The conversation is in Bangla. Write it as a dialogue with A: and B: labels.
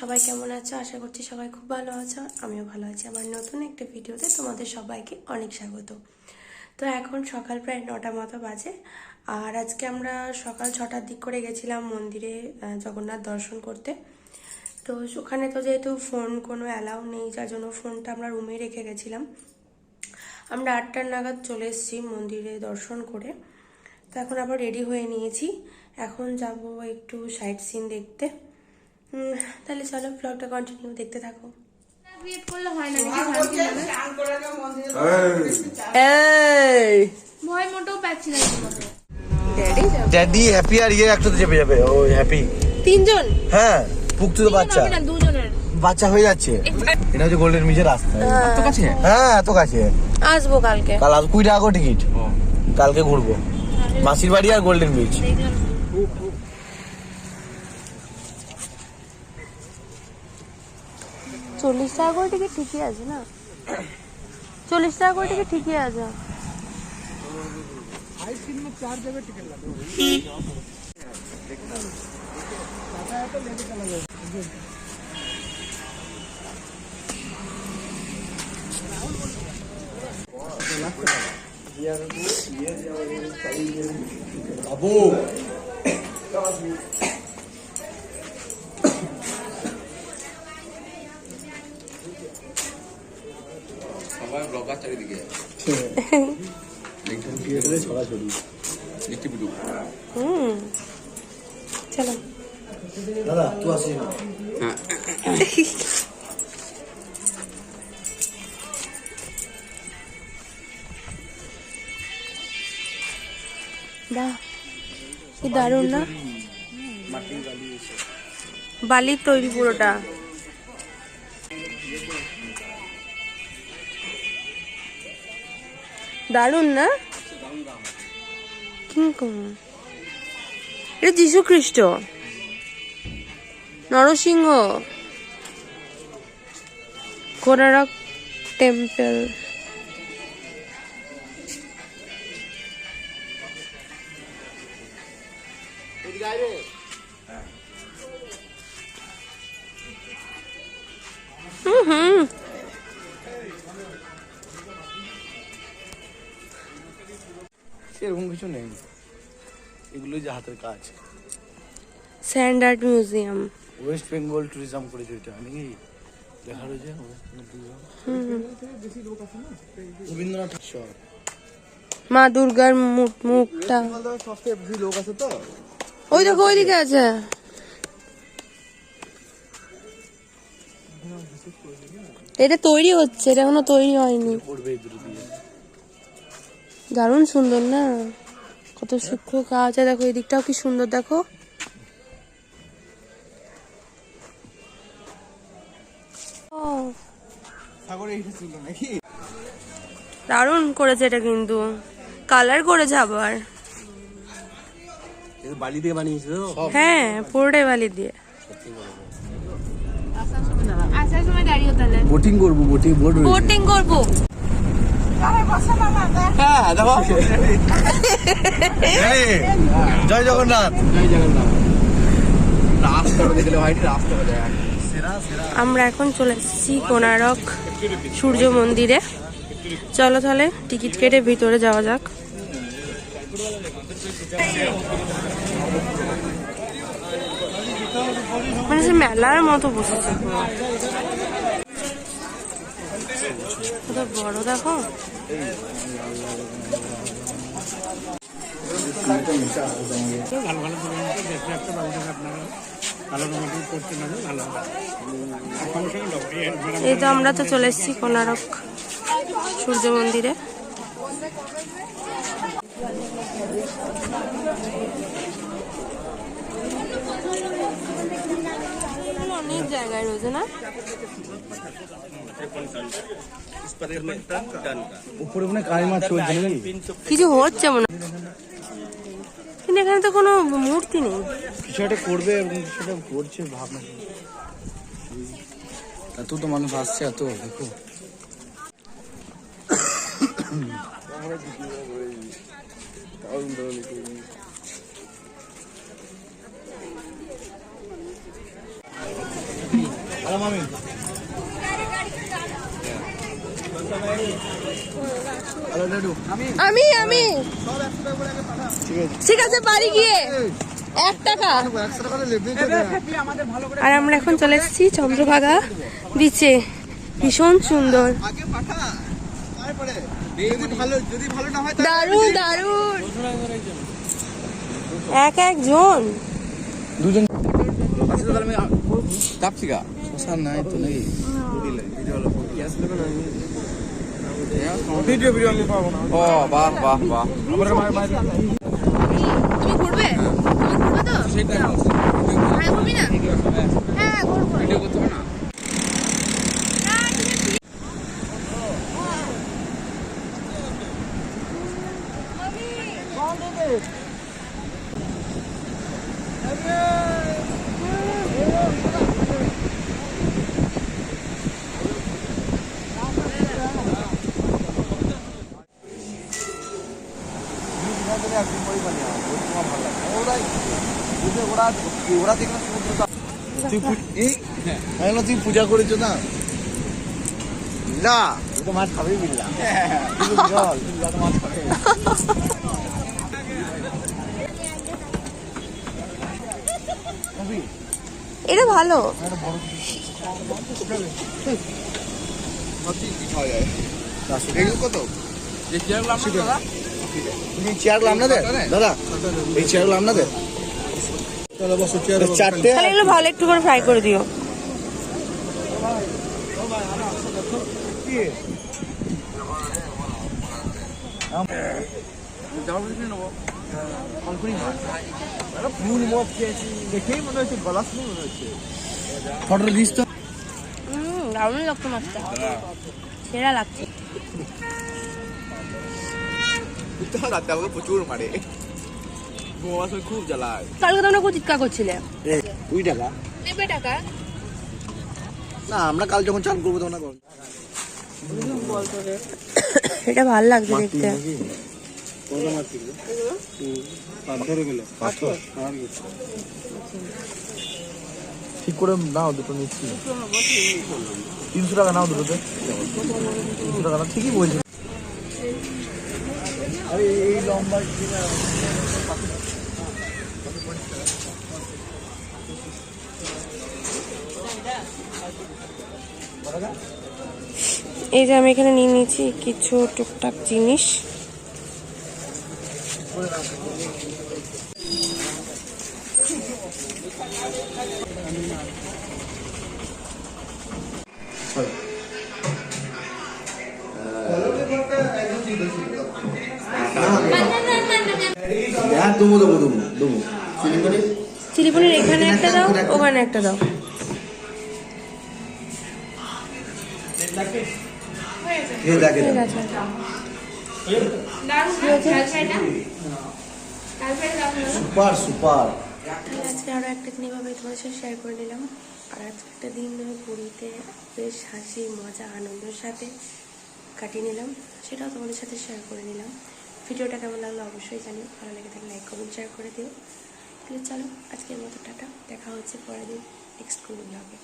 A: সবাই কেমন আছো? আশা করছি সবাই খুব ভালো আছো। আমিও ভালো আছি। আমার নতুন একটা ভিডিওতে তোমাদের সবাইকে অনেক স্বাগত। তো এখন সকাল প্রায় নটা মতো বাজে। আর আজকে আমরা সকাল ছটার দিক করে গেছিলাম মন্দিরে জগন্নাথ দর্শন করতে। তো ওখানে তো যেহেতু ফোন কোনো অ্যালাউ নেই, যার জন্য ফোনটা আমরা রুমে রেখে গেছিলাম। আমরা আটটার নাগাদ চলে এসেছি মন্দিরে দর্শন করে। তো এখন আবার রেডি হয়ে নিয়েছি। এখন যাব একটু সাইট সিন দেখতে। তাহলে চলো ব্লগটা কন্টিনিউ দেখতে থাকো।
B: ক্রিয়েট করলে হয় না লাগে। ভয় মোটেও পাচ্ছি না
C: ড্যাডি হ্যাপি আর ইয়ে একসাথে চেপে যাবে। ও হ্যাপি
A: তিনজন?
C: হ্যাঁ পুকতু তো বাচ্চা।
B: না দুজনের।
C: বাচ্চা হয়ে যাচ্ছে। এটা হচ্ছে গোল্ডেন বিচের রাস্তা। কাছে? হ্যাঁ এত কাছে।
A: আসব কালকে।
C: কাল আজ কুড়ি টাকা টিকিট। কালকে ঘুরবো। মাসির বাড়ি আর গোল্ডেন বিচ
A: চল্লিশ টাকা করে টিকিট ঠিকই আছে না? চল্লিশ টাকা করে টিকিট ঠিকই আছে।
D: চারিদিকে। মিষ্টি পুটু
A: হুম। চলো।
C: দাদা তুই আসিস না?
A: বাহ কি দারুণ না? বালির তৈরি পুরোটা। দারুণ না? এটা যীশু খ্রিস্ট নরসিংহ। কোনারক টেম্পল।
C: সেরকম কিছু নেই। যে হাতের কাজ।
A: Sand art museum.
C: West Bengal tourism করেছে এটা নাকি? দেখা রয়েছে রবীন্দ্রনাথ
A: মা দুর্গার মুখ মুখটা
C: সবচেয়ে বেশি লোক আছে তো
A: ওই দেখো ওইদিকে আছে। এটা তৈরি হচ্ছে এটা এখনও তৈরি হয়নি।
C: করবে
A: দারুণ সুন্দর না? কত সূক্ষ্ম কাজ আছে দেখো এই দিকটাও কি সুন্দর দেখো। দারুণ করেছে এটা কিন্তু। কালার করেছে আবার।
C: বালি দিয়ে বানিয়েছিল
A: হ্যাঁ পুরোটাই বালি দিয়ে।
C: বোটিং করব বোটিং বোট
A: বোটিং করব।
C: হ্যাঁ দেখো। জয় জগন্নাথ জয় জগন্নাথ। দেখ
A: আমরা এখন চলে এসেছি কোনারক সূর্য মন্দিরে। চলো তাহলে টিকিট কেটে ভিতরে যাওয়া যাক। মানে সে মেলার মতো বসেছে। পুরো। কত বড় দেখো এই তো আমরা তো চলে এসেছি কোনারক সূর্য মন্দিরে অনেক জায়গায় রয়েছে না?
C: উপরে
A: কিছু হচ্ছে মনে কিন্তু এখানে তো কোনো মূর্তি নেই।
C: কিছু একটা করবে এবং কিছু করছে ভাবনা এত তো মানুষ আসছে এত দেখো। আমরা
B: আমি। আমি
C: ঠিক আছে।
B: ঠিক আছে বাড়ি গিয়ে এক টাকা।
A: আর আমরা এখন চলে এসেছি চন্দ্রভাগা বিচে ভীষণ সুন্দর।
C: আগে পাঠা। তারপরে যদি ভালো যদি ভালো না হয়
B: দারুণ দারুণ।
A: এক একজন।
C: দুজন। তাহলে আমি কাপসিকা শশা নাই তো নেই ভিডিও ভিডিও আমি পাবো না। ও বাহ বাহ বাহ। আমার
B: তুমি ঘুরবে? তুমি ঘুরবে তো? হ্যাঁ ঘুরবি না? হ্যাঁ ঘুরবো।
C: ভিডিও করতে না? বললাম, তুই পূজা করেছ না না তো মাছ খাবেই বিল্লা জল, তুই বিল্লা তো মাছ খাবে।
A: এটা ভালো
C: এই চেয়ারগুলো আপনাদের? দাদা এই চেয়ারগুলো আপনাদের চারটে
A: তাহলে এগুলো ভালো একটু করে ফ্রাই করে দিও। দারুণ লাগতো মাছটা। সেরা লাগছে।
C: প্রচুর মারে। খুব জ্বালায়।
A: কালকে তোমরা খুব চিৎকার করছিলে।
C: কুড়ি টাকা।
B: নেবে টাকা?
C: না আমরা কাল যখন চান করব তখন করব
A: এটা ভালো লাগছে দেখতে।
C: ঠিক করে নাও দুটো নিচ্ছি তিনশো টাকা নাও দুটোতে। তিনশো টাকা নাও ঠিকই বলছি। আরে এই লম্বা
A: এই যে আমি এখানে নিয়ে নিয়েছি কিছু টুকটাক জিনিস।
C: হ্যাঁ দেবো দেবো দেবো দেবো
A: চিলি পনির এখানে একটা দাও ওখানে একটা দাও
C: এই দেখে
A: ঠিক আছে
C: সুপার সুপার।
A: আজকে আরও একটা দিন এভাবে তোমাদের সাথে শেয়ার করে নিলাম। আর আজকে একটা দিন ধরে পুরীতে বেশ হাসি মজা আনন্দের সাথে কাটিয়ে নিলাম। সেটাও তোমাদের সাথে শেয়ার করে নিলাম। ভিডিওটা কেমন লাগল অবশ্যই জানিও। ভালো লেগে থাকলে লাইক কমেন্ট শেয়ার করে দিও। তাহলে চলো আজকের মতো টাটা। দেখা হচ্ছে পরের দিন নেক্সট কোনো ব্লগে